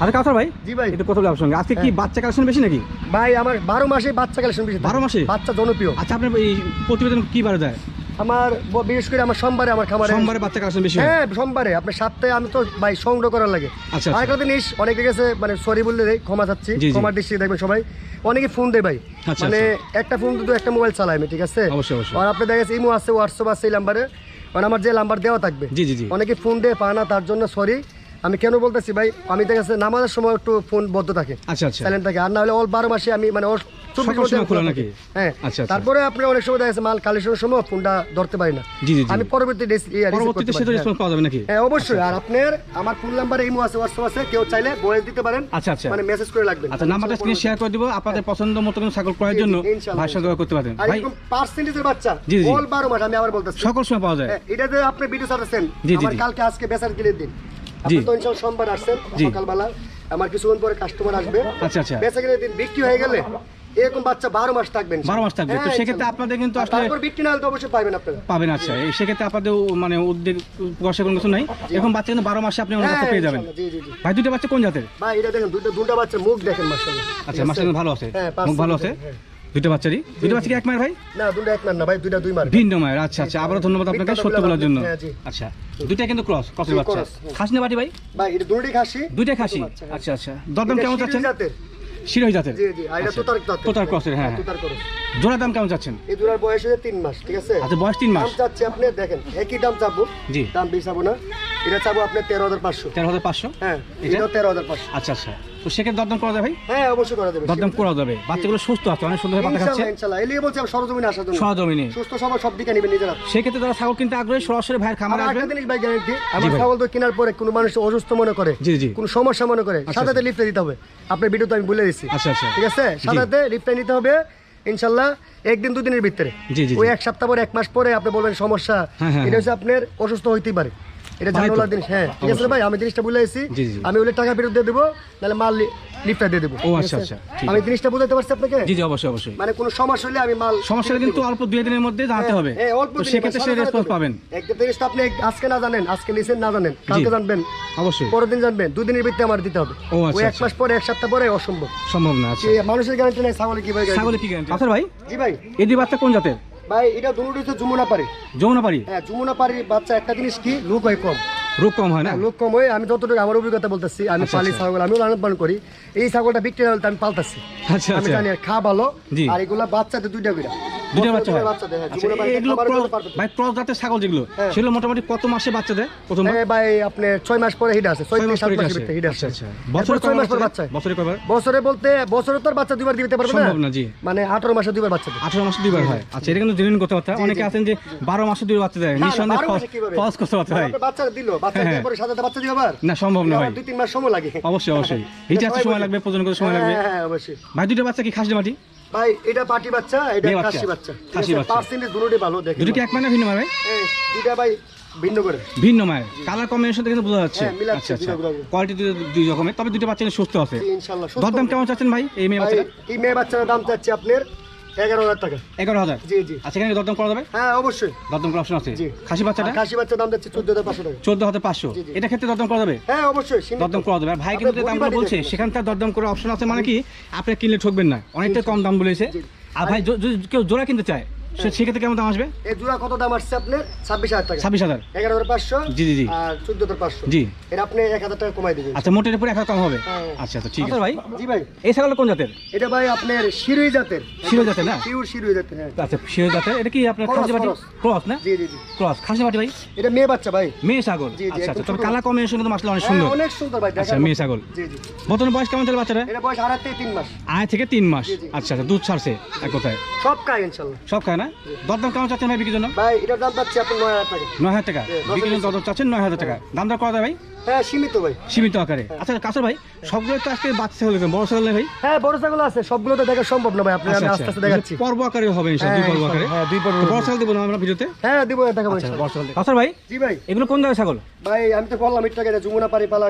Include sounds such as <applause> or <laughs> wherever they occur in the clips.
আচ্ছা কাউসার ভাই? জি ভাই। একটু কথা বলে আপনার সঙ্গে। আজকে কি বাচ্চা কালেকশন বেশি নাকি? ভাই আমার বারো মাসে বাচ্চা কালেকশন বেশি। 12 মাসে? বাচ্চা জনপ্রিয়। আচ্ছা আপনার এই প্রতিবেদন কি বারে দেয়? আমার বিশেষ করে আমার সোমবারে আমার খামারে। সোমবারে বাচ্চা কালেকশন বেশি হ্যাঁ? সোমবারে। আপনার সপ্তাহে আমি তো ভাই সংগ্রহ করার লাগে। আচ্ছা, আচ্ছা। অনেকে গেছে মানে সরি বললে ক্ষমা চাচ্ছি। জি। দৃষ্টি দেখবেন সবাই। অনেকে ফোন দেয় ভাই। আচ্ছা, মানে একটা ফোন তো একটা মোবাইল চালাই আমি ঠিক আছে? অবশ্যই, অবশ্যই। আর আপনি দেখেন ইমো আছে হোয়াটসঅ্যাপ আছে এই নাম্বারে মানে আমার যে নাম্বার দেওয়া থাকবে। জি, জি, জি। অনেকে ফোন দিয়ে পায় না তার জন্য সরি আমি কেন বলতেছি ভাই আমি দেখেছি নামাজের সময় একটু ফোন বদ্ধ থাকে। আচ্ছা আচ্ছা। সাইলেন্ট থাকে। আর না হলে অল বারো মাসে আমি মানে। হ্যাঁ। আচ্ছা, আচ্ছা। তারপরে আপনি অনেক সময় দেখা মাল কালেকশনের সময় ফোনটা ধরতে পারি না। আমি পরবর্তী হ্যাঁ। হ্যাঁ অবশ্যই। আর আপনার আমার ফোন নাম্বারে ইমো আছে হোয়াটসঅ্যাপ আছে কেউ চাইলে বয়স দিতে পারেন। আচ্ছা, আচ্ছা। মানে মেসেজ করে লাগবেন আচ্ছা নাম্বারটা স্ক্রিনে শেয়ার করে দিব। আপনাদের পছন্দ মতো কোনো ছাগল ক্রয়ের জন্য জি, জি, ইনশাআল্লাহ। ভাইয়ের সঙ্গে করতে পারেন। আর এরকম পার্সেন্টেজের বাচ্চা। জি, জি। অল বারো মাস আমি আবার বলতেছি। সকল সময় পাওয়া যায়। হ্যাঁ, এটা যে আপনি ভিডিও ছাড়তেছেন জি, জি, আমার কালকে আজকে বেচার দিন। জি। তো সোমবার আসছেন সকালবেলা। আমার কিছুক্ষণ পরে কাস্টমার আসবে। আচ্ছা, আচ্ছা। বেচা গিলের দিন বিক্রি হয়ে গেলে এরকম বাচ্চা বারো মাস থাকবেন বারো মাস থাকবে। তো হ্যাঁ, সেক্ষেত্রে আপনাদের কিন্তু আসলে বিক্রি না হলে তো অবশ্যই পাবেন আপনারা। পাবেন আচ্ছা। সেক্ষেত্রে আপনাদের মানে উদ্যোগ প্রকাশের কোনো কিছু নাই? এরকম বাচ্চা কিন্তু বারো মাসে আপনি আমার কাছে হ্যাঁ, পেয়ে যাবেন। ইনশাআল্লাহ, জি জি জি। ভাই দুটো বাচ্চা কোন জাতের? ভাই এটা দেখেন দুটো দুটো বাচ্চা মুখ দেখেন আচ্ছা ভালো আছে। হ্যাঁ, মুখ ভালো আছে? হ্যাঁ। দুটো বাচ্চারই? দুটো বাচ্চা কি এক মায়ের ভাই? না দুটো এক মার না ভাই দুইটা দুই মার ভিন্ন মায়ের আচ্ছা আচ্ছা। আবারও ধন্যবাদ আপনাকে সত্য বলার জন্য। হ্যাঁ, আচ্ছা দুইটা কিন্তু ক্রস ক্রসের বাচ্চা। হ্যাঁ। খাসি না বাটি ভাই? ভাই এটা দুটোই খাসি। দুইটা খাসি। হ্যাঁ। আচ্ছা আচ্ছা। দরদাম কেমন চাচ্ছেন। শিরোহী জাতের? জি জি এটা আচ্ছা। তোতার জাতের। তোতার ক্রসের, হ্যাঁ, তোতার ক্রস। জোড়া দাম কেমন চাচ্ছেন? এই দুটার বয়স হচ্ছে তিন মাস ঠিক আছে? আচ্ছা বয়স তিন মাস। দাম চাচ্ছি আপনি দেখেন একই দাম চাবো। জি। দাম বেশি চাবো না। এটা চাবো আপনার তেরো হাজার পাঁচশো। তেরো হাজার পাঁচশো? হ্যাঁ এটাও তেরো হাজার পাঁচশো। আচ্ছা আচ্ছা। তো সেক্ষেত্রে দরদাম করা যায় হ্যাঁ অবশ্যই করা যাবে দরদাম করা যাবে। বাচ্চাগুলো সুস্থ আছে অনেক সুন্দর পাতা খাচ্ছে। ইনশাল্লাহ। ইনশাল্লাহ এলিয়ে বলছি আমি সরজমিনে আসার জন্য। সহজমিনে সুস্থ সবার সব দিকে নেবেন নিজেরা। সেক্ষেত্রে যারা ছাগল কিনতে আগ্রহী সরাসরি ভাইয়ের আর খামারে একটা জিনিস ভাই গ্যারান্টি আমার ছাগল তো কেনার পরে কোনো মানুষ অসুস্থ মনে করে জি, জি। কোনো সমস্যা মনে করে আচ্ছা, সাদাতে লিফটে দিতে হবে। আপনার ভিডিও তো আমি বলে আচ্ছা আচ্ছা। ঠিক আছে? সাদাতে লিফটে নিতে হবে ইনশাল্লাহ একদিন দুদিনের ভিতরে। ওই এক সপ্তাহ পরে এক মাস পরে আপনি বলবেন সমস্যা হ্যাঁ, হ্যাঁ, এটা হচ্ছে আপনার অসুস্থ হইতেই পারে। এটা। জানালার জিনিস হ্যাঁ ঠিক আছে ভাই আমি জিনিসটা বলে এসেছি। আমি টাকা ফেরত দিয়ে দেবো নাহলে মাল লিফটটা দিয়ে দেবো। ও, আচ্ছা, আচ্ছা, আমি জিনিসটা বুঝাতে পারছি আপনাকে? জি জি অবশ্যই অবশ্যই। মানে কোনো সমস্যা হলে আমি মাল সমস্যা হলে কিন্তু অল্প দুই দিনের মধ্যে জানাতে হবে। হ্যাঁ, অল্প দিনে সেক্ষেত্রে ভাই, রেসপন্স পাবেন। একটা জিনিসটা আপনি আজকে না জানেন আজকে নিছেন না জানেন। কালকে জানবেন। অবশ্যই। পরের দিন জানবেন। দুদিনের ভিত্তিতে আমার দিতে হবে। ও, আচ্ছা, এক আচ্ছা। মাস পরে এক সপ্তাহ পরে অসম্ভব। সম্ভব না আচ্ছা। মানুষের গ্যারান্টি নেই ছাগলের কীভাবে guarantee? ছাগলে কি গ্যারান্টি আচ্ছা ভাই। জি ভাই। এই দুই বাচ্চা কোন জাতের? ভাই এটা দুটো হচ্ছে যমুনা পারি যমুনা পারি হ্যাঁ যমুনা বাচ্চা একটা জিনিস কি? লোক হয় কম। রোগ কম হয় না? লোক কম হয় আমি যতটুকু আমার অভিজ্ঞতা বলতেছি আমি আচ্ছা, পালি আচ্ছা। ছাগল আমিও লালন পালন করি। এই ছাগলটা বিক্রি হলে আমি পালতাছি। আচ্ছা আমি জানি খা ভালো আর এগুলা বাচ্চাতে দুইটা করে দুইটা বাচ্চা হয়। দেয় হ্যাঁ, আচ্ছা এগুলো। ভাই ক্রস জাতের ছাগল যেগুলো হ্যাঁ। সেগুলো মোটামুটি কত মাসে বাচ্চা দেয় প্রথম হ্যাঁ ভাই আপনি ছয় মাস পরে হিট আছে ছয় মাস পরে হিট আচ্ছা আছে আচ্ছা বছরে ছয় মাস পর বাচ্চা বছরে কয়বার? বছরে বলতে বছরে তো বাচ্চা দুইবার দিতে পারবে সম্ভব না, জি। মানে আঠারো মাসে দুইবার বাচ্চা দেয়। আঠারো মাসে দুইবার হয়। আচ্ছা এটা কিন্তু জেনুইন পারতে অনেকে আছেন যে বারো মাসে দুই বাচ্চা দেয়। না, না, নিঃসন্দেহে? ফলস হয় বাচ্চা দিল। বাচ্চা হ্যাঁ, দেওয়ার পরে সাথে সাথে বাচ্চা দিবে আবার না সম্ভব না ভাই। দুই তিন মাস সময় লাগে। অবশ্যই অবশ্যই। হিটে আসতে সময় লাগবে প্রজন করতে সময় লাগবে। হ্যাঁ, হ্যাঁ, অবশ্যই। ভাই দুইটা বাচ্চা কি খাসি মাটি? ভাই এটা পাটি বাচ্চা এটা বাচ্চা। খাসি বাচ্চা। খাসি বাচ্চা। পার্সেন্টেজ দুটোই ভালো দেখেন দুটো কি এক মানে ভিন্ন ভাই এই, দুইটা ভাই ভিন্ন করে। ভিন্ন মায়ের কালার কম্বিনেশন দেখে বোঝা যাচ্ছে। হ্যাঁ, আচ্ছা আচ্ছা। কোয়ালিটি দুই রকমের। তবে দুটো বাচ্চা সুস্থ আছে। দরদাম কেমন চাচ্ছেন ভাই এই মেয়ে বাচ্চা এই মেয়ে বাচ্চার দাম চাচ্ছে আপনার এগারো হাজার টাকা। এগারো হাজার? জি জি। আচ্ছা এখানে দরদাম করা যাবে? হ্যাঁ অবশ্যই। দরদাম করার অপশন আছে? জি। খাসি বাচ্চাটা? খাসি বাচ্চার দাম যাচ্ছে চোদ্দ হাজার পাঁচশো টাকা। চোদ্দ হাজার পাঁচশো? জি, জি। এটা ক্ষেত্রে দরদাম করা যাবে? হ্যাঁ অবশ্যই দরদাম করা যাবে। ভাই কিন্তু বলছে সেখানকার দরদাম করার অপশন আছে মানে কি? আপনি কিনলে ঠকবেন না। অনেকটা কম দাম বলেছে। আর ভাই যদি কেউ জোড়া কিনতে চায় সেক্ষেত্রে কেমন দাম আসবে? এই জোড়া কত দাম আসছে আপনার? ছাব্বিশ হাজার টাকা। ছাব্বিশ হাজার। এগারো হাজার পাঁচশো জি, জি, জি। আর চোদ্দ হাজার পাঁচশো। জি। এটা আপনি এক হাজার টাকা কমাই দেবেন। আচ্ছা মোটের উপরে এক হাজার কম হবে? হ্যাঁ। আচ্ছা আচ্ছা ঠিক আছে। ভাই। জি ভাই। এই ছাগল কোন জাতের? এটা ভাই আপনার শিরুই জাতের। শিরোই জাতের না? শিউর শিরুই জাতের হ্যাঁ। আচ্ছা শিরো জাতের। এটা কি আপনার খাসি বাটি? ক্রস না? জি জি জি। ক্রস খাসি বাটি ভাই? এটা মেয়ে বাচ্চা ভাই। মেয়ে ছাগল। জি, জি, আচ্ছা আচ্ছা। তবে ছোট। কালার কম্বিনেশন কিন্তু মাসলে অনেক হ্যাঁ, সুন্দর। অনেক সুন্দর ভাই আচ্ছা মেয়ে। ছাগল। জি জি। বর্তমানে বয়স কেমন চলে বাচ্চাটা এটা বয়স আড়াই থেকে তিন মাস। আয় থেকে তিন মাস। আচ্ছা আচ্ছা দুধ ছাড়ছে এক কথায়। সব খায় ইনশাল্লাহ। সব খায় না? দরদাম কেমন চাচ্ছেন ভাই বিক্রির জন্য? ভাই এটার দাম আপনি নয় হাজার টাকা। নয় হাজার টাকা। দশ বিক্রির জন্য দরদাম চাচ্ছেন নয় হাজার টাকা। দাম দর করা যায় ভাই? হ্যাঁ সীমিত ভাই। সীমিত আকারে। আচ্ছা কাছে ভাই সবগুলো তো আজকে বাচ্চা ছাগল বড় ছাগল ভাই? হ্যাঁ বড় ছাগল আছে সবগুলো তো দেখা সম্ভব না ভাই আপনি আচ্ছা আমি আচ্ছা। আস্তে আস্তে দেখাচ্ছি পর্ব আকারে হবে ইনশাআল্লাহ দুই হ্যাঁ, পর্ব আকারে। হ্যাঁ দুই পর্ব বড় ছাগল দেবো না আমরা ভিডিওতে? হ্যাঁ দিব দেখাবো বড় ছাগল। কাছে ভাই? জি ভাই। এগুলো কোন জায়গায় ছাগল? ভাই আমি তো বললাম একটু আগে যে যমুনা পারি পালা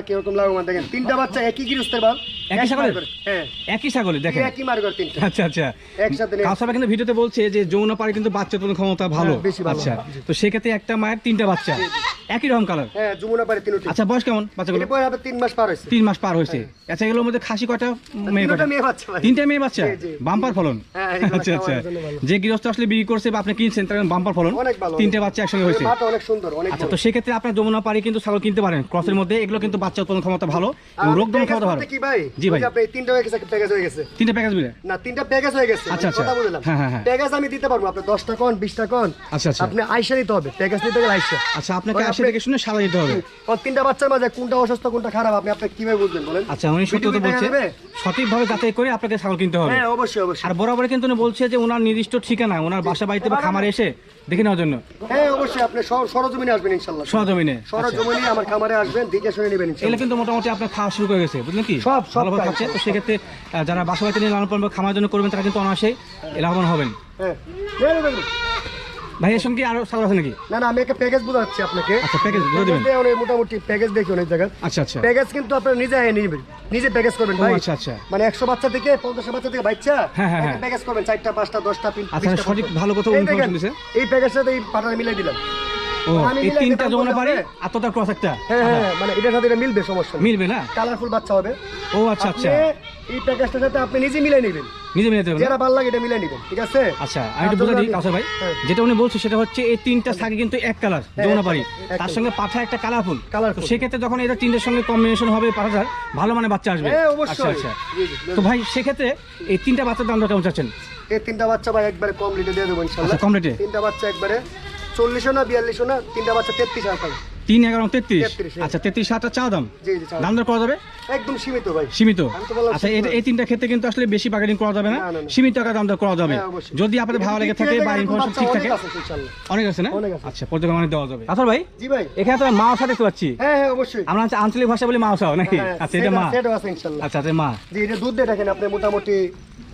দেখেন তিনটা বাচ্চা একই গিরস্তের বাল একই ছাগলের? করে। হ্যাঁ। একই দেখেন। একই তিনটা। আচ্ছা আচ্ছা। একসাথে কিন্তু ভিডিওতে বলছে যে যৌন পারে কিন্তু বাচ্চা উৎপাদন ক্ষমতা ভালো। হ্যাঁ, বেশি ভালো। আচ্ছা তো সেক্ষেত্রে একটা মায়ের তিনটা বাচ্চা। একই রকম কালার হ্যাঁ যমুনা পাড়ে তিনটি। আচ্ছা বয়স কেমন বাচ্চাগুলো? পরে আপনার তিন মাস পার হয়েছে। তিন মাস পার হয়েছে। আচ্ছা এগুলোর মধ্যে খাসি কয়টা? মেয়ে কয়টা? মেয়ে বাচ্চা তিনটা মেয়ে বাচ্চা। বাম্পার ফলন? হ্যাঁ, আচ্ছা আচ্ছা। যে গৃহস্থ আসলে বিক্রি করছে বা আপনি কিনছেন তার বাম্পার ফলন? অনেক ভালো। তিনটে বাচ্চা একসঙ্গে হয়েছে। মাটা অনেক সুন্দর অনেক আচ্ছা। তো সেক্ষেত্রে আপনার যমুনা পাড়ি কিন্তু ছাগল কিনতে পারেন। ক্রসের মধ্যে এগুলো কিন্তু বাচ্চা উৎপাদন ক্ষমতা ভালো এবং রোগ দমন ক্ষমতা ভালো। কি ভাই? জি ভাই। আপনি তিনটা হয়ে গেছে প্যাকেজ হয়ে গেছে। তিনটে প্যাকেজ মিলে? না তিনটা প্যাকেজ হয়ে গেছে আচ্ছা, আমি আচ্ছা। কথা বললাম। হ্যাঁ, হ্যাঁ, হ্যাঁ। প্যাকেজ আমি দিতে পারব আপনি দশটা কোন বিশটা কোন। আচ্ছা আচ্ছা। আপনি আইসা নিতে হবে প্যাকেজ নিতে গেলে আইসা। আচ্ছা আপনাকে আপনি- দেখে শুনে হবে। তিনটা বাচ্চার মাঝে কোনটা অসুস্থ কোনটা খারাপ? আপনি আপনি কীভাবে বুঝবেন বলেন? আচ্ছা উনি সত্য তো? সঠিকভাবে যাচাই করে আপনাকে ছাগল কিনতে হবে। হ্যাঁ অবশ্যই অবশ্যই। আর বরাবর কিন্তু উনি বলছে যে ওনার নির্দিষ্ট ঠিকানা ওনার বাসা বাড়িতে বা খামারে এসে দেখে নেওয়ার জন্য। হ্যাঁ অবশ্যই আপনি সরজমিনে আসবেন ইনশাল্লাহ। সহজমিনে আচ্ছা। সরজমিনে আমার খামারে আসবেন দেখে শুনে নেবেন এগুলো ইনশাল্লাহ কিন্তু মোটামুটি আপনার খাওয়া শুরু করে গেছে বুঝলেন কি? সব, সব খাচ্ছে। তো সেক্ষেত্রে যারা বাসা বাড়িতে নিয়ে লালন পালন খামার জন্য করবেন তারা কিন্তু অনায়াসেই লাভবান হবেন। হ্যাঁ। ভাই এর সঙ্গে আরও সাগর আছে নাকি? না না আমি একটা প্যাকেজ বোঝাচ্ছি আপনাকে। আচ্ছা, প্যাকেজ বলে দিবেন। মোটামুটি প্যাকেজ দেখি অনেক জায়গায়। আচ্ছা আচ্ছা। প্যাকেজ কিন্তু আপনার নিজে আয় নেবেন। নিজে প্যাকেজ করবেন ভাই। আচ্ছা আচ্ছা। মানে একশো বাচ্চা থেকে পঞ্চাশ বাচ্চা থেকে বাচ্চা হ্যাঁ, হ্যাঁ, হ্যাঁ। প্যাকেজ করবেন চারটা পাঁচটা দশটা তিন আচ্ছা, সঠিক ভালো কথা এই information এই প্যাকেজের সাথে এই পাটা মিলাই দিলাম। ও এই তিনটা যমুনা বলতে আর তোতার ক্রস একটা? হ্যাঁ হ্যাঁ মানে এটার সাথে এটা মিলবে সমস্যা মিলবে না? কালারফুল বাচ্চা হবে। ও আচ্ছা আচ্ছা। এই প্যাকেজটার সাথে আপনি নিজে মিলাই নেবেন। নিজে মিলে দেবেন না? ভালো লাগে এটা মিলাই নেবেন ঠিক আছে? আচ্ছা আমি একটু তার দিই কাউসার ভাই। হ্যাঁ। যেটা উনি বলছে সেটা হচ্ছে এই তিনটা শাড়ি কিন্তু এক কালার যমুনা পারি তার সঙ্গে পাঠা একটা কালারফুল তো সেক্ষেত্রে যখন এটা তিনটের সঙ্গে কম্বিনেশন হবে পাঠাটার ভালো মানে বাচ্চা আসবে। আচ্ছা আচ্ছা। তো ভাই সেক্ষেত্রে এই তিনটা বাচ্চার দামটা কেমন চাচ্ছেন? এই তিনটা বাচ্চা ভাই একবারে কম রেটে দিয়ে দেবো ইনশাল্লাহ। আচ্ছা, কম রেটে? তিনটা বাচ্চা একবারে চল্লিশও না বিয়াল্লিশও না তিনটা বাচ্চা তেত্রিশ হাজার টাকা। তিন এগারো তেত্রিশ? 33, হ্যাঁ। আচ্ছা তেত্রিশ হাজার চা দাম। দাম। দর করা যাবে? একদম সীমিত ভাই। সীমিত? আচ্ছা এই তিনটা ক্ষেত্রে কিন্তু আসলে বেশি বার্গেনিং করা যাবে না। সীমিত টাকা দাম দর করা যাবে। হ্যাঁ। যদি আপনাদের ভালো লেগে থাকে বা ইনফরমেশন ঠিক থাকে। অনেক আছে না? আচ্ছা পর্যটন মানে দেওয়া যাবে। আচ্ছা ভাই। জি ভাই। এখানে তো মাওসা দেখতে পাচ্ছি। হ্যাঁ হ্যাঁ অবশ্যই। আমরা হচ্ছে আঞ্চলিক ভাষা বলি মাওসাও নাকি? হ্যাঁ, আচ্ছা এটা মা। আছে ইনশাল্লাহ। আচ্ছা আচ্ছা মা। জি এটা দুধ দিয়ে দেখেন আপনি মোটামুটি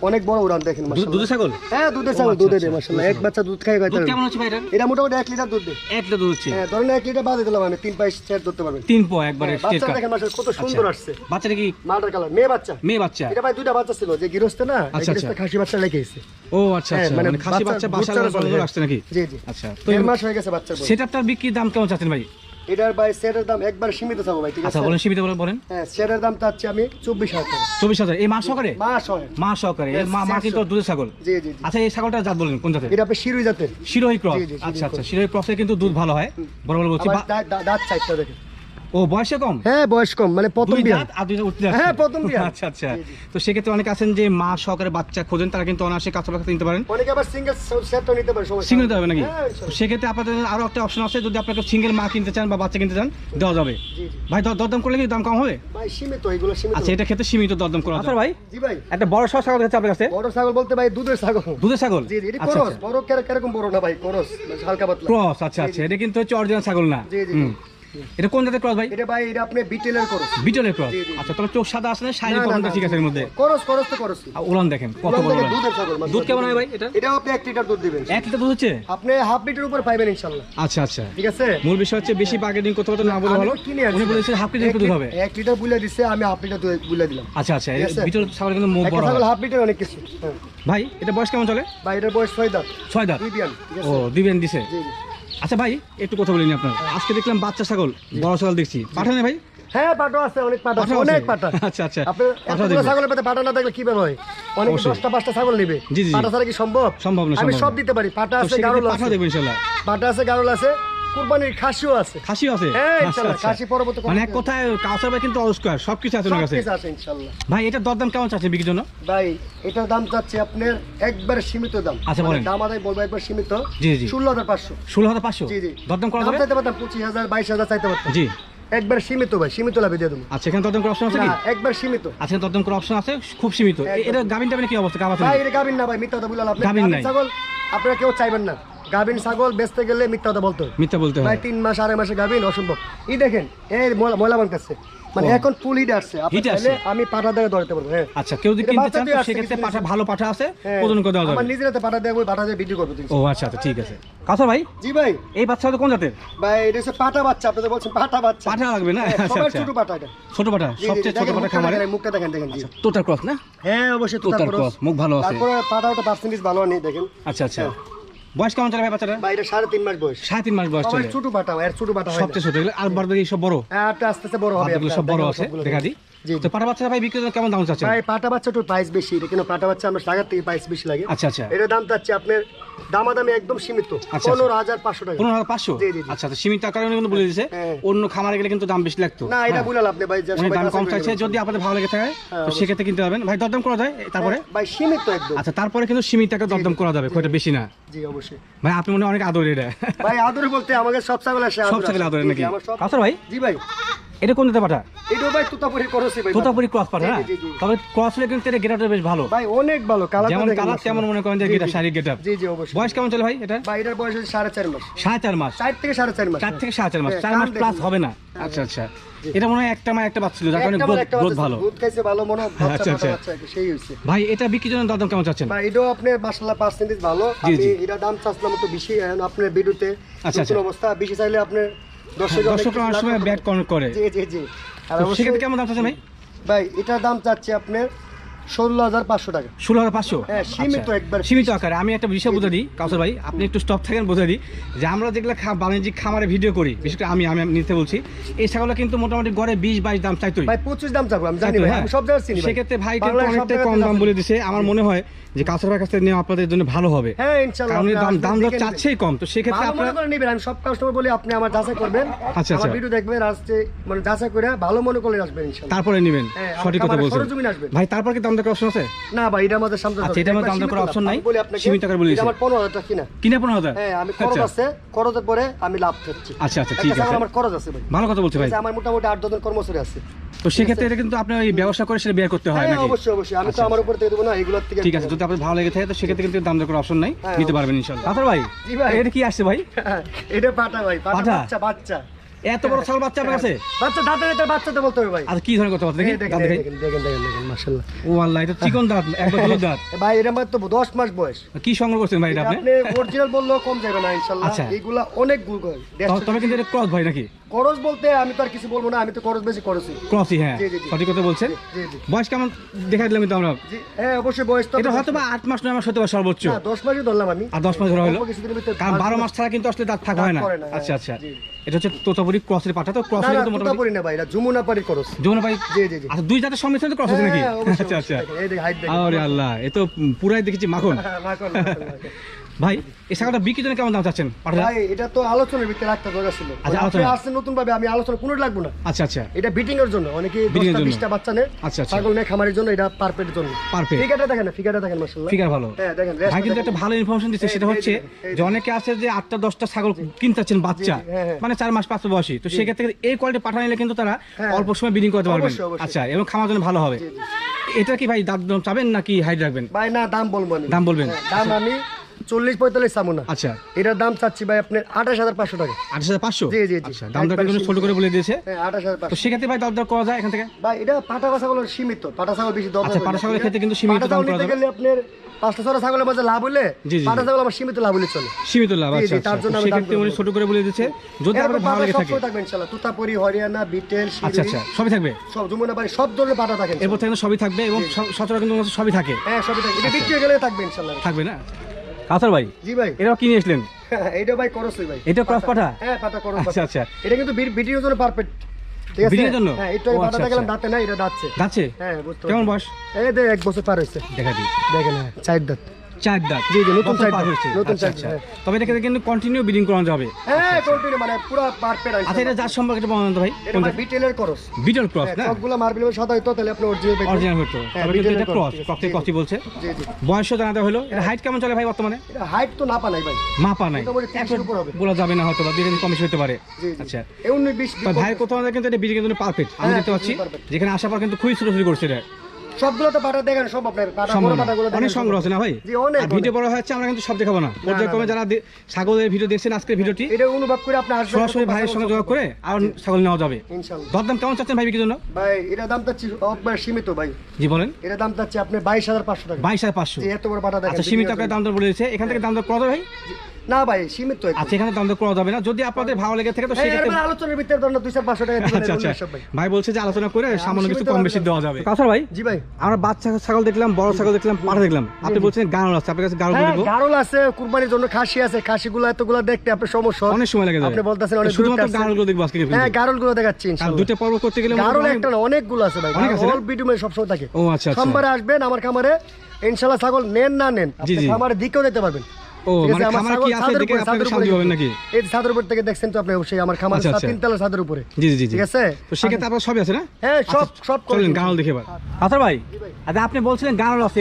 অনেক বড় উড়ান দেখেন দুধ- মাশাআল্লাহ। দুধের ছাগল? হ্যাঁ দুধের ছাগল আচ্ছা, দুধে আচ্ছা, দেয় মাশাআল্লাহ এক বাচ্চা দুধ খাই দুধ কেমন হচ্ছে ভাই এটা? মোটামুটি এক লিটার দুধ দেয়। একটা দুধ হচ্ছে। হ্যাঁ ধরেন এক লিটার বাদে দিলাম আমি তিন ধরতে পারবেন। তিন পো একবারে হ্যাঁ, বাচ্চা দেখেন মাশাআল্লাহ কত সুন্দর আসছে। বাচ্চাটা কি মালটার কালার মেয়ে বাচ্চা। মেয়ে বাচ্চা। এটা ভাই দুইটা বাচ্চা ছিল যে গৃহস্থ না আচ্ছা, গৃহস্থ আচ্ছা। খাসি বাচ্চা লেগে গেছে। ও আচ্ছা হ্যাঁ, আচ্ছা। মানে মানে খাসি বাচ্চা বাচ্চা বাসা আসছে নাকি? জি জি। আচ্ছা। তো মাস হয়ে গেছে বাচ্চা সেটা সেটারটার বিক্রির দাম কেমন চাচ্ছেন ভাই? এটার ভাই সেটের দাম একবার সীমিত থাকব ভাই ঠিক আছে? আচ্ছা বলেন সীমিত বলে বলেন। হ্যাঁ সেটের দাম চাচ্ছি আমি চব্বিশ হাজার টাকা। চব্বিশ হাজার। এই মাস সহকারে? মাস হয় মা সহকারে। মা মা কিন্তু দুধের ছাগল। জি জি আচ্ছা এই ছাগলটা জাত বলেন কোন জাতের? এটা আপনি শিরুই জাতের। শিরোই ক্রস। আচ্ছা আচ্ছা শিরোই ক্রসে কিন্তু দুধ ভালো হয়। বড় বড় বলছি দাঁত চারটা দেখেন। ও বয়সে কম? হ্যাঁ বয়স কম মানে প্রথম বিয়া। আর দুইটা উঠতে হ্যাঁ, প্রথম বিয়া। আচ্ছা আচ্ছা। তো সেক্ষেত্রে অনেক আছেন যে মা সহকারে বাচ্চা খোঁজেন তারা কিন্তু অনায়াসে কাঁচা বাচ্চা নিতে পারেন। অনেকে আবার সিঙ্গেল সেটও নিতে পারে সমস্যা সিঙ্গেল হবে। নাকি? হ্যাঁ, সেক্ষেত্রে আপনাদের আরও একটা অপশন আছে যদি আপনাকে সিঙ্গেল মা কিনতে চান বা বাচ্চা কিনতে চান দেওয়া যাবে। ভাই দর- দরদাম করলে কি দাম কম হবে? ভাই সীমিত এগুলো সীমিত। আচ্ছা এটা ক্ষেত্রে সীমিত দরদাম করা আচ্ছা ভাই জি ভাই। একটা বড় সহ ছাগল আছে আপনার কাছে। বড় ছাগল বলতে ভাই দুধের ছাগল। দুধের ছাগল? জি জি এটি আচ্ছা করস বড় কের- কীরকম বড় না ভাই করস মানে হালকা পাতলা। ক্রস আচ্ছা আচ্ছা এটা কিন্তু হচ্ছে অরিজিনাল ছাগল না। জি, জি। এটা কোন জাতের ক্রস ভাই? এটা ভাই এটা আপনি বিটেলের করস। বিটলের ক্রস। আচ্ছা তবে চোখ সাদা না, না, না, ঠিক আছে এর মধ্যে? করস করস তো করস। দেখেন কত বড় দুধ কেমন হয় ভাই এটা? এটাও আপনি এক লিটার দুধ দিবেন। এক লিটার দুধ হচ্ছে? আপনি হাফ লিটার উপর পাইবেন ইনশাল্লাহ আচ্ছা আচ্ছা। ঠিক আছে? মূল বিষয় হচ্ছে বেশি বার্গেনিং করতে করতে না বলে ভালো। কিনে উনি ভাই। বলেছে হাফ এক দুধ হবে এক লিটার বুলে দিছে আমি হাফ লিটার দুধ বুলে দিলাম। আচ্ছা আচ্ছা। ছাগল কিন্তু মুখ বড় ছাগল হাফ লিটার অনেক কিছু। হ্যাঁ। ভাই এটা বয়স কেমন চলে? ভাই এটার বয়স ছয় দাঁত। ছয় দাঁত? ও দিবেন দিছে? জি। আচ্ছা ভাই একটু কথা বলিনি আপনার। আজকে দেখলাম বাচ্চা ছাগল বড় ছাগল দেখছি। পাঠানে ভাই? হ্যাঁ পাটা আছে অনেক পাটা আছে পাঠা অনেক পাটা আচ্ছা আচ্ছা। ছাগলের পেতে পাটা না দেখলে কীভাবে হয়? অনেক দশটা পাঁচটা ছাগল নিবে। জি, জি। পাটা ছাড়া কি সম্ভব? সম্ভব না, আমি সব দিতে পারি পাটা আছে গারল আছে। পাটা আছে গারল আছে। কুরবানির খাসিও আছে। খাসিও আছে? হ্যাঁ, আচ্ছা, আচ্ছা। খাসি পরবর্তী মানে এক কথায় কাউসার ভাই কিন্তু অলস্কয়ার সবকিছু আছে ওনার কাছে কিছু। আছে ভাই এটা দরদাম কেমন চাচ্ছে বিক্রির জন্য? ভাই এটার দাম চাচ্ছে আপনার একবার সীমিত দাম। আচ্ছা, বলেন। মানে দাম আদায় বলব একবার সীমিত। জি, জি। ষোলো হাজার পাঁচশো। ষোলো হাজার পাঁচশো? জি জি। দরদাম করা যাবে? চাইতে পারতাম পঁচিশ হাজার বাইশ হাজার চাইতে পারতাম। জি। একবার সীমিত ভাই সীমিত লাভে দিয়ে দেবো। আচ্ছা এখানে দরদাম করার অপশন আছে কি? একবার সীমিত। আচ্ছা দরদাম করার অপশন আছে খুব সীমিত। এটা গাভিন টাবিনে কি অবস্থা? গাভা ভাই এটা গাভিন না ভাই মিথ্যা কথা গাভীন গাভিন নাই। ছাগল আপনারা কেউ চাইবেন না। গাভিন ছাগল বেচতে গেলে মিথ্যা কথা বলতে হয়। মিথ্যা বলতে হয়। তিন মাস আড়াই মাসে গাভিন অসম্ভব। এই দেখেন এই ময়লা- ময়লা বানতেছে মানে এখন ফুল হিট আসছে। আমি পাঠা দিয়ে ধরতে পারব হ্যাঁ। আচ্ছা কেউ যদি কিনতে চান সেক্ষেত্রে পাঠা ভালো পাঠা আছে হ্যাঁ। ওজন করে দেওয়া আমার যাবে। নিজের হাতে পাঠা দিয়ে পাঠা দিয়ে ভিডিও করব ও আচ্ছা আচ্ছা ঠিক আছে। কাউসার ভাই? জি ভাই এই বাচ্চা তো কোন জাতের? ভাই এটা হচ্ছে পাটা বাচ্চা আপনি তো বলছেন পাটা বাচ্চা। পাঠা লাগবে না? হ্যাঁ, আচ্ছা সবার আচ্ছা। ছোট পাটা এটা। ছোট পাঠা সবচেয়ে ছোট পাঠা খামারে? মুখটা দেখেন দেখেন জি। তোতার ক্রস না? হ্যাঁ অবশ্যই তারপরে ক্রস। মুখ ভালো আছে। তারপরে পাটা ওটা পার্সেন্টেজ ভালো নেই দেখেন। আচ্ছা আচ্ছা। বয়স কেমন চলে ভাই বাচ্চাটা? ভাই এটা সাড়ে তিন মাস বয়স। সাড়ে তিন মাস বয়স সবাই চলে। ছোট বাটা এর ছোট বাটা সবচেয়ে ছোট আর বড় সব বড়। হ্যাঁ, আস্তে আস্তে বড় হবে সব বড় আছে দেখা। দিই। তো পাটা বাচ্চা ভাই বিক্রি কেমন দাম চাচ্ছেন? ভাই পাটা বাচ্চা একটু প্রাইস বেশি এটা পাটা বাচ্চা আমরা থেকে প্রাইস বেশি লাগে। আচ্ছা আচ্ছা। দাম চাচ্ছি আপনার দামাদামি একদম সীমিত। আচ্ছা। পনেরো হাজার পাঁচশো টাকা। পনেরো হাজার পাঁচশো? জি, জি, জি। আচ্ছা সীমিত আকারে কিন্তু বলে দিয়েছে হ্যাঁ। অন্য খামারে গেলে কিন্তু দাম বেশি লাগতো। না এটা হ্যাঁ। ভাই দাম কম চাইছে যদি আপনাদের ভালো লেগে থাকে তো সেক্ষেত্রে কিনতে পারবেন। ভাই দরদাম করা যায় তারপরে? হ্যাঁ, ভাই সীমিত একদম। আচ্ছা তারপরে কিন্তু সীমিত একটা দরদাম করা যাবে খুব বেশি না। জি অবশ্যই। ভাই আপনি মনে হয় অনেক আদর এটা ভাই আদর বলতে আমাকে সব ছাগল আসে সব আদর ছাগল। আদরে নাকি? ভাই? জি ভাই। এটা কোন দিতে পাঠা? এটাও ভাই তুতাপুরি করছি ভাই। তোতাপুরি ক্রস পাঠা না। তবে ক্রস হলে কিন্তু এটা গেটআপটা বেশ ভালো। ভাই অনেক ভালো কালার যেমন কালার তেমন মনে করেন যে গেটআপ শাড়ি গেটআপ জি জি অবশ্যই। বয়স কেমন চলে ভাই এটা? ভাই এটার বয়স হচ্ছে সাড়ে চার মাস। সাড়ে চার মাস? চার থেকে সাড়ে চার মাস। চার থেকে সাড়ে চার মাস। হ্যাঁ, চার কান মাস প্লাস হবে না। আচ্ছা আচ্ছা। এটা মনে হয় একটা মা একটা বাচ্চা ছিল যার কারণে গ্রোথ গ্রোথ ভালো। দুধ খাইছে ভালো মনে হয় আচ্ছা, আচ্ছা। সেই হয়েছে। ভাই এটা বিক্রির জন্য দাদম কেমন চাচ্ছেন? ভাই এটাও আপনি মাসাল্লাহ পার্সেন্টেজ ভালো। আমি এটা দাম চাচ্ছিলাম একটু বেশি আপনার ভিডিওতে আচ্ছা, আচ্ছা। অবস্থা। বেশি চাইলে আপনার দর্শকরা অনেক সময় ব্যাট করে। জি জি জি। আর সেক্ষেত্রে কেমন দাম চাচ্ছেন ভাই? ভাই এটার দাম চাচ্ছি আপনার ষোলো হাজার পাঁচশো টাকা। ষোলো হাজার পাঁচশো? হ্যাঁ, সীমিত আচ্ছা। একবার। সীমিত আকারে। আমি একটা বিষয় বুঝে দিই কাউসার ভাই আপনি একটু স্টপ থাকেন বুঝে দিই। যে আমরা যেগুলো বাণিজ্যিক খামারে ভিডিও করি বিশেষ করে আমি আমি নিতে বলছি এই ছাগলটা কিন্তু মোটামুটি গড়ে বিশ বাইশ দাম চাইতোই। ভাই পঁচিশ দাম চাবো আমি জানি ভাই হ্যাঁ। সব জায়গায় সেক্ষেত্রে ভাই কিন্তু অনেকটাই কম দাম বলে দিছে। আমার মনে হয় যে ভাইয়ের কাছ থেকে নেওয়া আপনাদের জন্য ভালো হবে। হ্যাঁ কারণ দাম দাম দর চাচ্ছেই কম তো আপনার করে নিবেন আমি সব কাস্টমার বলি আপনি আমার যাচাই করবেন। আচ্ছা, আচ্ছা। ভিডিও দেখবেন আসতে মানে যাচাই করে ভালো মনে করে আসবেন ইনশাল্লাহ। তারপরে নেবেন হ্যাঁ, সঠিক কথা বলছেন। ভাই তারপর কি দাম দর অপশন আছে? না ভাই এটা আমাদের সামনে আচ্ছা, এটার মধ্যে দাম দর option নাই? বলি আপনাকে সীমিত বলে এটা। আমার পনেরো হাজার টাকা কিনা। কিনে পনেরো হাজার? হ্যাঁ আমি খরচ আচ্ছা। আছে খরচের পরে আমি লাভ আচ্ছা আচ্ছা ঠিক আছে। আমার খরচ আছে ভাই। ভালো কথা বলছে ভাই। আমার মোটামুটি আট দশজন কর্মচারী আছে। তো সেক্ষেত্রে এটা কিন্তু আপনি ব্যবসা করে সেটা বের করতে হয় হ্যাঁ নাকি? অবশ্যই অবশ্যই। আমি তো আচ্ছা, আমার উপর থেকে দেবো না এগুলোর থেকে ঠিক আছে আপনার ভালো লেগে থাকে তো সেক্ষেত্রে কিন্তু দাম দর করার অপশন নাই। হ্যাঁ, নিতে পারবেন ইনশাল্লাহ। তারপর ভাই এটা কি আসছে ভাই? এটা পাটা ভাই পাটা বাচ্চা বাচ্চা। এত বড় ছাগল বাচ্চা আপনার কাছে? বাচ্চা দাঁতে দাঁতে বাচ্চাতে বলতে হবে ভাই। আর কি ধরনের কথা বলতে দেখেন দেখেন দেখেন মাশাআল্লাহ। ও আল্লাহ এটা চিকন দাঁত একবার দুধ দাঁত। <laughs> ভাই এটা মাত্র দশ মাস বয়স। কি সংগ্রহ করছেন ভাই এটা আপনি? আপনি অরিজিনাল বললেও কম যাবে না ইনশাল্লাহ আচ্ছা। অনেক গুল করে। তবে কিন্তু এটা ক্রস ভাই নাকি? খরচ বলতে আমি তো আর কিছু বলব না আমি তো খরচ বেশি করেছি। ক্রসই হ্যাঁ। সঠিক কথা বলছেন। বয়স কেমন দেখাই দিলাম কিন্তু আমরা? হ্যাঁ অবশ্যই বয়স তো এটা হয়তো বা আট মাস নয় মাস হতে পারে সর্বোচ্চ। দশ মাসই ধরলাম আমি। আর দশ মাস ধরা হলো। কারণ বারো মাস- ছাড়া কিন্তু আসলে দাঁত থাকা হয় না। পড়ে না, হ্যাঁ, আচ্ছা। আচ্ছা এটা হচ্ছে তোতাপুরি ক্রসের পাঠা তো ক্রস না না কিন্তু মোটামুটি না ভাই এটা যমুনা পারি খরচ যমুনা ভাই জি জি জি। আচ্ছা দুই জাতের সম্মিশ্রণ ক্রস আছে নাকি? হ্যাঁ, আচ্ছা আচ্ছা। এই দেখ হাইট আরে আল্লাহ এ তো পুরাই দেখেছি হ্যাঁ, <laughs> মাখন, মাখন। <laughs> ভাই এই শাখাটা বিক্রির জন্য কেমন দাম চাচ্ছেন? ভাই এটা তো আলোচনার ভিতরে একটা দরকার ছিল। আচ্ছা, আপনি। আসছেন নতুন ভাবে আমি আলোচনা কোনো লাগবো না। আচ্ছা আচ্ছা। এটা বিটিং এর জন্য অনেকে Breeding এর দশটা জন্য। বিশটা বাচ্চা নেয়। আচ্ছা, আচ্ছা। ছাগল নেয় খামারের জন্য এটা পারফেক্ট জন্য। পারফেক্ট ফিগারটা দেখেন ফিগারটা দেখেন মাশাআল্লাহ। ফিগার ভালো। হ্যাঁ দেখেন ভাই কিন্তু একটা ভালো ইনফরমেশন দিচ্ছে সেটা হচ্ছে যে, অনেকে আছে যে আটটা দশটা ছাগল কিনতে চাচ্ছেন বাচ্চা। হ্যাঁ, হ্যাঁ। মানে চার মাস পাঁচ বয়সী। তো সেক্ষেত্রে এই কোয়ালিটি পাঠা নিলে কিন্তু তারা হ্যাঁ। অল্প সময় বিডিং করতে পারবেন। আচ্ছা এবং খামার জন্য ভালো হবে। এটা কি ভাই দাম চাবেন নাকি হাইট রাখবেন? ভাই না দাম বলব আমি। দাম বলবেন। দাম আমি চল্লিশ পঁয়তাল্লিশ চাবো না আচ্ছা। এটার দাম চাচ্ছি ভাই আপনার আঠাশ হাজার পাঁচশো টাকা। আঠাশ হাজার পাঁচশো? জি, জি। আচ্ছা দাম দর ছোট করে বলে দিয়েছে। হ্যাঁ আঠাশ হাজার পাঁচশো। সেক্ষেত্রে ভাই দর দর করা যায় এখান থেকে? ভাই এটা পাটা ছাগল সীমিত। পাটা ছাগল বেশি দরকার আচ্ছা, পাটা ছাগলের ক্ষেত্রে কিন্তু সীমিত দাম করা যাবে। আপনার পাঁচটা ছটা ছাগলের মাঝে লাভ হলে জি। ছাগল আমার সীমিত লাভ হলে চলে। সীমিত লাভ আচ্ছা আচ্ছা তার জন্য তো আমি সেক্ষেত্রে উনি ছোট করে বলে দিয়েছে যদি আপনার ভালো লেগে থাকে। থাকবে ইনশাল্লাহ তুতাপুরি হরিয়ানা বিটেল আচ্ছা আচ্ছা সবই থাকবে? সব যমুনা বাড়ি সব ধরনের পাটা থাকে এরপর থেকে সবই থাকবে এবং সচরাচর কিন্তু সবই থাকে। হ্যাঁ সবই থাকে। আচ্ছা। এটা বিক্রি হয়ে গেলে থাকবে ইনশাল্লাহ থাকবে না? কাসার ভাই জি ভাই। এটাও কিনে আসলেন <laughs> এটা ভাই করসই ভাই। এটা ক্রস পাঠা? হ্যাঁ পাটা করস আচ্ছা আচ্ছা। এটা কিন্তু ভিডিওর জন্য পারফেক্ট ঠিক আছে? ভিডিওর জন্য? হ্যাঁ একটু আগে আচ্ছা, গেলাম আচ্ছা। দাঁতে না এটা দাঁতছে। দাঁতছে? হ্যাঁ বুঝতে কেমন বয়স? এই দেখ এক বছর পার হয়েছে। দেখা দিই দেখেন হ্যাঁ চার দাঁত। চার দাঁত জি, জি, নতুন চার হয়েছে। নতুন আচ্ছা, চার আচ্ছা। তবে এটাকে কিন্তু কন্টিনিউ বিডিং করানো যাবে। হ্যাঁ কন্টিনিউ মানে পুরো পারফেক্ট আছে আচ্ছা এটা যার সম্পর্কে একটু বলেন ভাই। এটা বিটেলের করস বিটল ক্রস না? সবগুলো মার্বেল সাদা হইতো তাহলে আপনি অরিজিনাল অরিজিনাল হ্যাঁ, তবে কিন্তু এটা ক্রস বলছে। জি জি। বয়সও জানাতে হলো। এটা হাইট কেমন চলে ভাই বর্তমানে? এটা হাইট তো না পানাই ভাই। মাপা নাই। মোটামুটি 30 উপর হবে। বলা যাবে না হয়তো বা হতে পারে। আচ্ছা। ভাই কোথাও কিন্তু এটা বিডিং জন্য পারফেক্ট আমি হ্যাঁ, দেখতে পাচ্ছি যেখানে আসার পর কিন্তু খুবই ছোটাছুটি করছে এটা। সবগুলো তো পাটা দেখেন আপনার সম্ভব না। অনেক সংগ্রহ আছে না ভাই? ভিডিও বড় হচ্ছে আমরা কিন্তু সব দেখাবো না। পর্যায়ক্রমে যারা ছাগলের ভিডিও দেখছেন আজকের ভিডিওটি এটা অনুভব করে আপনি আসবেন সরাসরি ভাইয়ের সঙ্গে যোগাযোগ করে আর ছাগল নেওয়া যাবে। ইনশাআল্লাহ দরদাম কেমন চাচ্ছেন ভাই বিক্রির জন্য? ভাই এটা দাম চাচ্ছি একবার সীমিত ভাই। জি বলেন। এটা দাম চাচ্ছি আপনি বাইশ হাজার পাঁচশো টাকা। বাইশ হাজার পাঁচশো। যে এত বড় পাটা দেখেন আচ্ছা সীমিত দাম দর বলে দিয়েছে। এখান থেকে দাম দর কত ভাই? না ভাই সীমিত আচ্ছা এখানে দাম করা যাবে না। যদি আপনাদের ভালো লেগে থাকে তো হ্যাঁ, সেক্ষেত্রে আলোচনার ভিতরে ধরুন দুই চার পাঁচশো টাকা আচ্ছা আচ্ছা। ভাই। ভাই বলছে যে আলোচনা করে সামান্য কিছু কম বেশি দেওয়া যাবে। ভাই? জি ভাই। আমরা বাচ্চা ছাগল দেখলাম বড় ছাগল দেখলাম পাঠা দেখলাম। আপনি বলছেন গানল আছে আপনার কাছে গানল হ্যাঁ গারল আছে কুরবানির জন্য খাসি আছে খাসিগুলো এতগুলো দেখতে আপনার সমস্যা। অনেক সময় লাগে আপনি বলতেছেন অনেক শুধুমাত্র দেখব আজকে হ্যাঁ গারলগুলো দেখাচ্ছি ইনশাআল্লাহ দুটো পর্ব করতে গেলে গারল একটা না অনেকগুলো আছে ভাই। অনেক আছে না? অল ভিডিও সবসময় থাকে। ও আচ্ছা আচ্ছা। সোমবারে আসবেন আমার খামারে। ইনশাআল্লাহ ছাগল নেন না নেন আপনি খামারে দিকেও দিতে পারবেন। ও ঠিক আছে, মানে আমার কি আছে ছাদের দেখে উপরে, আপনাকে ছাদের শান্তি উপরে নাকি? এই ছাদের উপর থেকে দেখছেন তো আপনি অবশ্যই আমার খামার। ছাদের উপরে। জি জি জি জি। ঠিক আছে? তো সেক্ষেত্রে আপনার সবই আছে না? হ্যাঁ সব সব চলেন দিন। দেখে এবার। ভাই আচ্ছা আপনি বলছিলেন গানল আছে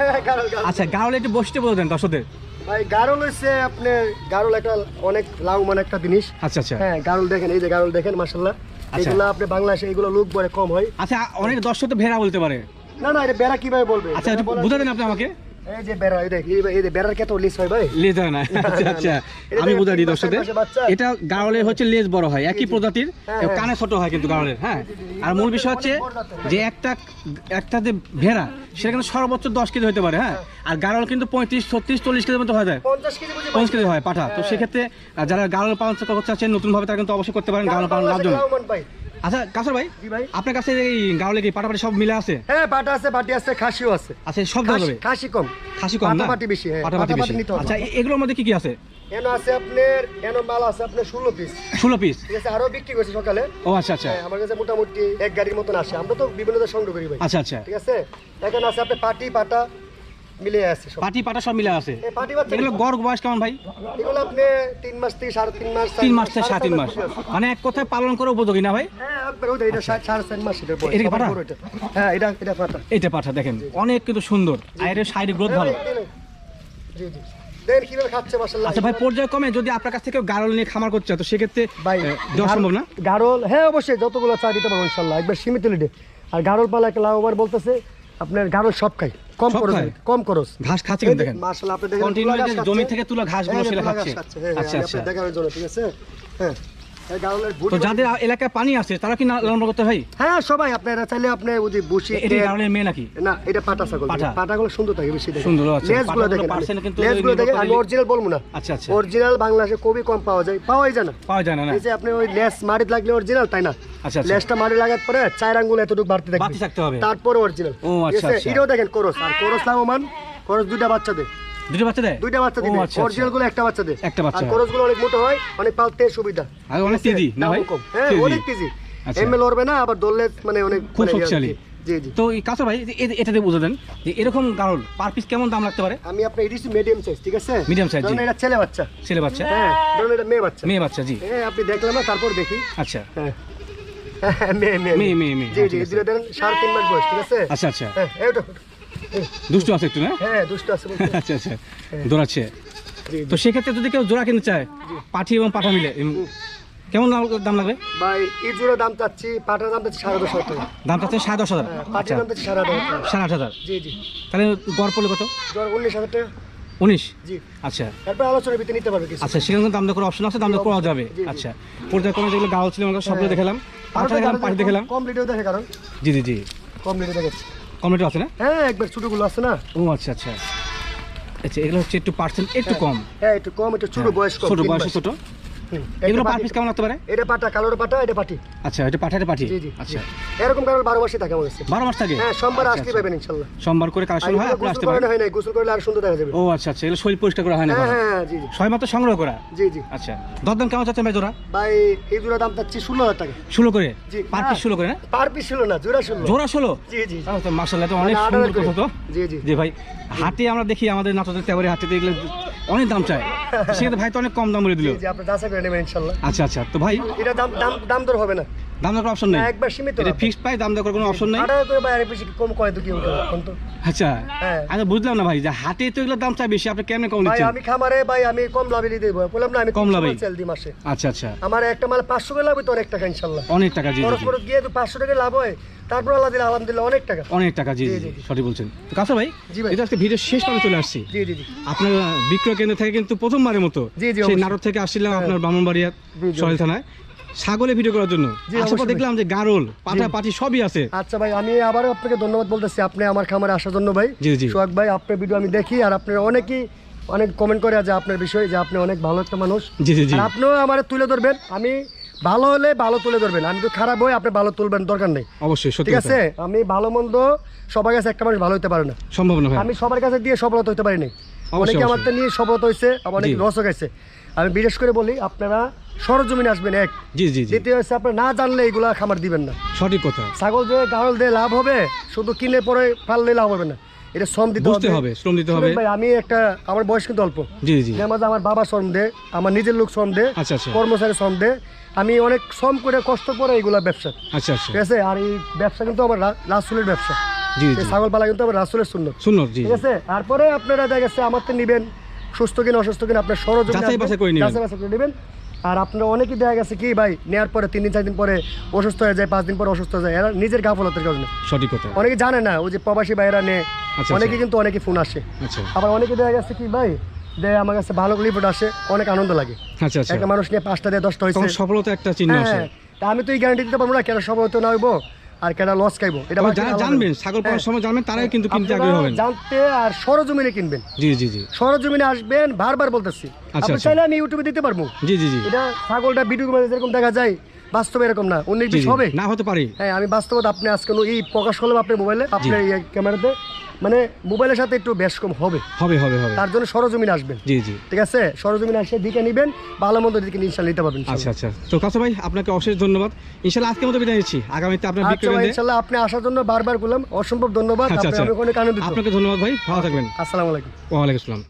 হ্যাঁ, গারল, গারল। আচ্ছা গানল একটু বসতে বলে দর্শকদের। ভাই গারল হচ্ছে আপনার গারল একটা অনেক লাভবান একটা জিনিস। আচ্ছা আচ্ছা। হ্যাঁ গারল দেখেন এই যে গারল দেখেন মাশাল্লাহ আচ্ছা। এগুলো আপনি বাংলাদেশে এগুলো লোক বলে কম হয়। আচ্ছা অনেক দর্শক তো ভেড়া বলতে পারে। না না এটা বেড়া কীভাবে বলবে? আচ্ছা বুঝা দেন আপনি আমাকে? এই যে বেড়া এই দেখ এই যে বেড়ার কত লিস হয় ভাই। লেজ হয় না। আচ্ছা আচ্ছা। এটা আমি দেখেন, দিই দর্শকদের। এটা গাড়লের হচ্ছে লেজ বড় হয় একই প্রজাতির হ্যাঁ, হ্যাঁ। কানে ছোট হয় কিন্তু হ্যাঁ। আর মূল বিষয় হচ্ছে যে একটা একটা যে ভেড়া সেটা কিন্তু সর্বোচ্চ দশ কেজি হতে পারে হ্যাঁ। আর গাড়ল কিন্তু পঁয়ত্রিশ ছত্রিশ চল্লিশ কেজির মতো হয়ে যায়। পঞ্চাশ কেজি হয় পাঠা। তো সেক্ষেত্রে যারা গাড়ল পালন করতে চাচ্ছেন নতুন ভাবে তারা কিন্তু অবশ্যই করতে পারেন গাড়ল পালন লাভজনক। আচ্ছা কাসর ভাই জি ভাই। আপনার কাছে এই গাড়লে কি পাটাপাটি সব মিলে আছে? হ্যাঁ পাটা আছে বাটি আছে খাসিও আছে। আচ্ছা সব দেওয়া খাসি- কম। খাসি কম না? পাটাপাটি বেশি, হ্যাঁ, পাটাপাটি বেশি। আচ্ছা এগুলোর মধ্যে কি কি আছে? এনো আছে আপনার এনো মাল আছে আপনার ষোলো পিস ষোলো পিস ঠিক আছে আরও বিক্রি করছি সকালে। ও আচ্ছা আচ্ছা। হ্যাঁ, আমার কাছে মোটামুটি এক গাড়ির মতন আসে। আমরা তো বিভিন্ন সংগ্রহ করি ভাই। আচ্ছা আচ্ছা। ঠিক আছে? এখানে আছে আপনার পাটি পাটা। মিলে আছে পাটি পাটা সব মিলে আছে। এই পাটি বাচ্চা এগুলো গড় বয়স কেমন ভাই? এগুলো আপনি তিন মাস থেকে সাড়ে তিন মাস তিন মাস থেকে সাড়ে তিন মাস মানে এক কথায় পালন করে উপযোগী না ভাই? একবার ওই যে এটা সাড়ে সাড়ে তিন মাস এটার বয়স। এটা কি সবার পাঠা? বড় এটা। এটা এটা পাটা। এইটা পাঠা দেখেন। অনেক কিন্তু সুন্দর। শারীরিক গ্রোথ ভালো। আচ্ছা ভাই পর্যায়ক্রমে যদি আপনার কাছ থেকে গাড়ল নিয়ে খামার চায় তো সেক্ষেত্রে ভাই আহ, দেওয়া সম্ভব না? গারল হ্যাঁ অবশ্যই যতগুলো চা দিতে পারব ইনশাল্লাহ একবার সীমিত লিডে আর গারল পালা একটা লাভবান বলতেছে আপনার গারল সব খাই কম খরচ? কম খরচ ঘাস খাচ্ছে কিন্তু দেখেন মাশাআল্লাহ আপনি দেখেন। জমি থেকে তুলা ঘাসগুলো হ্যাঁ, সেটা খাচ্ছে। হ্যাঁ, আচ্ছা, হ্যাঁ, আচ্ছা। আপনার জন্য ঠিক আছে হ্যাঁ তো যাদের এলাকায় পানি আছে তারা কি লালন করতে ভাই হ্যাঁ সবাই আপনারা চাইলে আপনি ওই যে বসি এটি গাড়লের মেয়ে নাকি? না এটা পাটা ছাগল। পাঠা। পাটাগুলো সুন্দর থাকে বেশি দেখেন। সুন্দর, আচ্ছা। লেজগুলো দেখেন। percent কিন্তু লেজগুলো দেখেন আমি অরিজিনাল বলব না। আচ্ছা আচ্ছা। অরিজিনাল বাংলাদেশে খুবই কম পাওয়া যায়। পাওয়াই যায় না। পাওয়া যায় না এই যে আপনি ওই লেস মারি লাগলে অরিজিনাল তাই না? আচ্ছা আচ্ছা। লেসটা মারি লাগার পরে চার আঙ্গুল এতটুকু বাড়তে থাকবে থাকতে হবে। তারপরে অরিজিনাল ও, আচ্ছা, আচ্ছা। এটাও দেখেন কোরস। আর কোরস লাভবান। কোরস দুইটা বাচ্চা দেয় দুটো বাচ্চা দেয়? দুইটা বাচ্চা দিবে। আচ্ছা, অরিজিনালগুলো একটা বাচ্চা দেয় একটা বাচ্চা। আর। গুলো অনেক মোটা হয় অনেক পালতে সুবিধা। আর অনেক তেজি না ভাই? হ্যাঁ অনেক তেজি আচ্ছা। এমএল লড়বে না আবার দৌড়লে মানে অনেক খুব মানে ইয়ে। শক্তিশালী। জি জি। তো এই কাঁচা ভাই এটাতে বুঝে দেন যে এরকম গাড়ল পার পিস কেমন দাম লাগতে পারে? আমি আপনার এডিসি মিডিয়াম সাইজ ঠিক আছে? Medium size, ধরুন এটা ছেলে বাচ্চা। ছেলে বাচ্চা। হ্যাঁ ধরুন এটা মেয়ে বাচ্চা। মেয়ে বাচ্চা জি। হ্যাঁ আপনি দেখলাম না তারপর দেখি। আচ্ছা। হ্যাঁ। <laughs> মেয়ে মেয়ে মেয়ে, মেয়ে, মেয়ে। জি জি ঠিক আছে। সাড়ে তিন মাস বয়স ঠিক আছে? আচ্ছা আচ্ছা। হ্যাঁ দুষ্টু আছে একটু না? হ্যাঁ দুষ্ট আছে আচ্ছা আচ্ছা দৌড়াচ্ছে। তো সেক্ষেত্রে যদি কেউ জোড়া কিনতে চায় পাঠি এবং পাঠা মিলে কেমন দাম লাগবে? ভাই এই জোড়া দাম চাচ্ছি পাটার দাম চাচ্ছি সাড়ে দশ হাজার দাম চাচ্ছে সাড়ে দশ হাজার হ্যাঁ, আচ্ছা। দাম চাচ্ছি সাড়ে আট হাজার সাড়ে আট হাজার। জি জি। তাহলে গড় পড়লে কত? জোড়া উনিশ হাজার টাকা। উনিশ? জি। আচ্ছা। তারপর আলোচনা ভিতরে নিতে পারবে আচ্ছা সেখানে দাম দর অপশন আছে? দাম দর করা যাবে। আচ্ছা। পর্যায়ক্রমে যেগুলো গাও ছিল আমরা সবগুলো দেখালাম। পাঠা দেখালাম পাঠি দেখালাম। কম লিটার দেখে কারণ। জি জি জি। কম লিটার দেখাচ্ছি কমেন্টও আছে না? হ্যাঁ একবার ছোটগুলো আছে না? ও আচ্ছা আচ্ছা। আচ্ছা এগুলো হচ্ছে একটু পার্সেন্ট একটু কম। হ্যাঁ একটু কম একটু ছোট বয়স ছোট বয়স ছোট। এগুলো পার পিস কেমন লাগতে পারে? এটা পাটা কালোর পাটা এটা পাটি। আচ্ছা এটা পাঠা এটা জি জি। আচ্ছা। এরকম কারণ বারো মাসই থাকে আমার কাছে বারো মাস থাকে? হ্যাঁ সোমবার। পাবেন ইনশাল্লাহ। সোমবার করে কালেকশন হয় আপনি আসতে পারেন হয় না গোসল করলে আর সুন্দর দেখা যাবে। ও আচ্ছা আচ্ছা। এগুলো শরীর পরিষ্কার করা হয় না হ্যাঁ হ্যাঁ জি জি। ছয় মাত্র সংগ্রহ করা? জি জি। আচ্ছা। দরদাম কেমন চাচ্ছেন ভাই জোড়া? ভাই এই জোড়া দাম চাচ্ছি ষোলো টাকা। ষোলো করে? জি, পার পিস ষোলো করে না? পার পিস ছিল না জোড়া ষোলো। জোড়া ষোলো? জি জি। মার্শাল্লাহ তো অনেক সুন্দর কথা তো। জি জি। যে ভাই হাটে আমরা দেখি আমাদের নাটকের তেবারে হাটে এগুলো অনেক দাম চায়। সেক্ষেত্রে ভাই তো অনেক কম দাম বলে দিল। জি আপনি করে নেবেন ইনশাল্লাহ। আচ্ছা আচ্ছা। তো ভাই এটা দাম দাম দাম দর হবে না। দাম দর অপশন নেই। একবার সীমিত এটা ফিক্সড প্রাইস দাম দর কোনো অপশন নেই। আঠারো করে বা আরেক বেশি কম করে তো কি হবে এখন তো। আচ্ছা হ্যাঁ। আচ্ছা বুঝলাম না ভাই যে হাটে তো দাম চাই বেশি আপনি কেমনে কম ভাই আমি খামারে ভাই আমি কম লাভে দিয়ে দেবো। বললাম না আমি কম লাভে? সেল দিই মাসে। আচ্ছা আচ্ছা। আমার একটা মাল পাঁচশো করে লাভ তো অনেক টাকা ইনশাল্লাহ। অনেক টাকা জি জি, খরচ খরচ গিয়ে তো পাঁচশো টাকা লাভ হয় তারপর আল্লাহ দিলে আলহামদুলিল্লাহ অনেক টাকা। অনেক টাকা জি জি। সঠিক বলছেন। তো ভাই জি ভাই। এটা আজকে ভিডিও শেষ পর্যন্ত চলে আসছি। জি জি জি। আপনার বিক্রয় কেন্দ্র থেকে কিন্তু প্রথমবারের মতো জি, জি, সেই। নাটক থেকে আসছিলাম আপনার ব্রাহ্মণবাড়িয়া সহেল থানায়। ছাগলে ভিডিও করার জন্য। অবশ্যই। দেখলাম যে গারল পাঠা পাটি সবই আছে। আচ্ছা ভাই আমি আবারও আপনাকে ধন্যবাদ বলতেছি আপনি আমার খামারে আসার জন্য ভাই। জি, জি। সোহাগ ভাই আপনার ভিডিও আমি দেখি আর আপনার অনেকেই অনেক কমেন্ট করে যে আপনার বিষয়ে যে আপনি অনেক ভালো একটা মানুষ। জি জি জি। আপনিও আমার তুলে ধরবেন আমি ভালো হলে ভালো তুলে ধরবেন আমি তো খারাপ হই আপনি ভালো তুলবেন দরকার নেই। অবশ্যই ঠিক আছে? আমি ভালো মন্দ সবার কাছে একটা মানুষ ভালো হতে পারে না। সম্ভব না ভাই। আমি সবার কাছে দিয়ে সফলতা হতে পারি নাই অনেকে আমার নিয়ে সফলতা হয়েছে অনেকে। লসও গেছে। আমি বিশেষ করে বলি আপনারা সরজমিনে আসবেন এক। জি জি দ্বিতীয় হচ্ছে আপনারা না জানলে এগুলা খামার দিবেন না। সঠিক কথা। ছাগল যে গাহল দিয়ে লাভ হবে শুধু কিনে পরে পারলে লাভ হবে না। এটা শ্রম দিতে বুঝতে হবে। শ্রম দিতে হবে। ভাই আমি একটা আমার বয়স কিন্তু অল্প। জি জি। মধ্যে আমার বাবা শ্রম দে আমার নিজের লোক শ্রম দে আচ্ছা আচ্ছা। কর্মচারী শ্রম দে আমি অনেক শ্রম করে কষ্ট করে এইগুলা ব্যবসা। আচ্ছা আচ্ছা। ঠিক আছে? আর এই ব্যবসা কিন্তু আমার রাসুলের ব্যবসা। জি জি। ছাগল পালা কিন্তু আমার রাসুলের শূন্য শূন্য জি ঠিক আছে? তারপরে আপনারা দেখা গেছে আমার তো নিবেন সুস্থ কিনা অসুস্থ কিনা আপনার সরজমিনে যাচাই বাছাই করে নিবেন। আর আপনারা অনেকেই দেখা গেছে কি ভাই নেওয়ার পরে তিন দিন চার দিন পরে অসুস্থ হয়ে যায় পাঁচ দিন পরে অসুস্থ হয়ে যায়। এরা নিজের গাফলতের কারণে। সঠিক কথা। অনেকে জানে না ওই যে প্রবাসী ভাইরা নে আচ্ছা, অনেকে কিন্তু অনেকে ফোন আসে। আচ্ছা। আবার অনেকে দেখা গেছে কি ভাই যে আমার কাছে ভালো রিপোর্ট আসে অনেক আনন্দ লাগে। আচ্ছা আচ্ছা। একটা মানুষ নিয়ে পাঁচটা দিয়ে দশটা হয়েছে। সফলতা একটা চিহ্ন হ্যাঁ আমি তো এই গ্যারান্টি দিতে পারব না কেন সফলতা না হইবো? আর লস খাইবো? এটা জানবেন ছাগল পাওয়ার হ্যাঁ। সময় জানবেন তারাই কিন্তু কিনতে আগ্রহী হবেন। জানতে আর সরজমিনে কিনবেন। জি জি জি। সরজমিনে আসবেন বারবার বলতেছি। আপনি আচ্ছা। চাইলে আমি ইউটিউবে দিতে পারব। জি জি জি। এটা ছাগলটা ভিডিও মধ্যে যেরকম দেখা যায় বাস্তবে এরকম না। অন্য কিছু হবে? না হতে পারে। হ্যাঁ আমি বাস্তবতা আপনি আজকে এই প্রকাশ করলাম আপনার মোবাইলে আপনার এই ক্যামেরাতে মানে মোবাইলের সাথে একটু বেশ কম হবে। হবে হবে হবে। তার জন্য সরজমিন আসবেন। জি জি। ঠিক আছে? সরজমিন আসে দিকে নিবেন ভালো মন্দ দিকে ইনশাল্লাহ নিতে পারবেন আচ্ছা আচ্ছা। তো কাছে ভাই আপনাকে অশেষ ধন্যবাদ। ইনশাল্লাহ আজকের মতো বিদায় নিচ্ছি। আগামীতে আপনার বিক্রি হবে ভাই ইনশাল্লাহ আপনি আসার জন্য বারবার বললাম অসম্ভব ধন্যবাদ। আপনাকে আচ্ছা। অনেক আনন্দিত আপনাকে ধন্যবাদ ভাই। ভালো থাকবেন। আসসালামু আলাইকুম। ওয়ালাইকুম আসসালাম।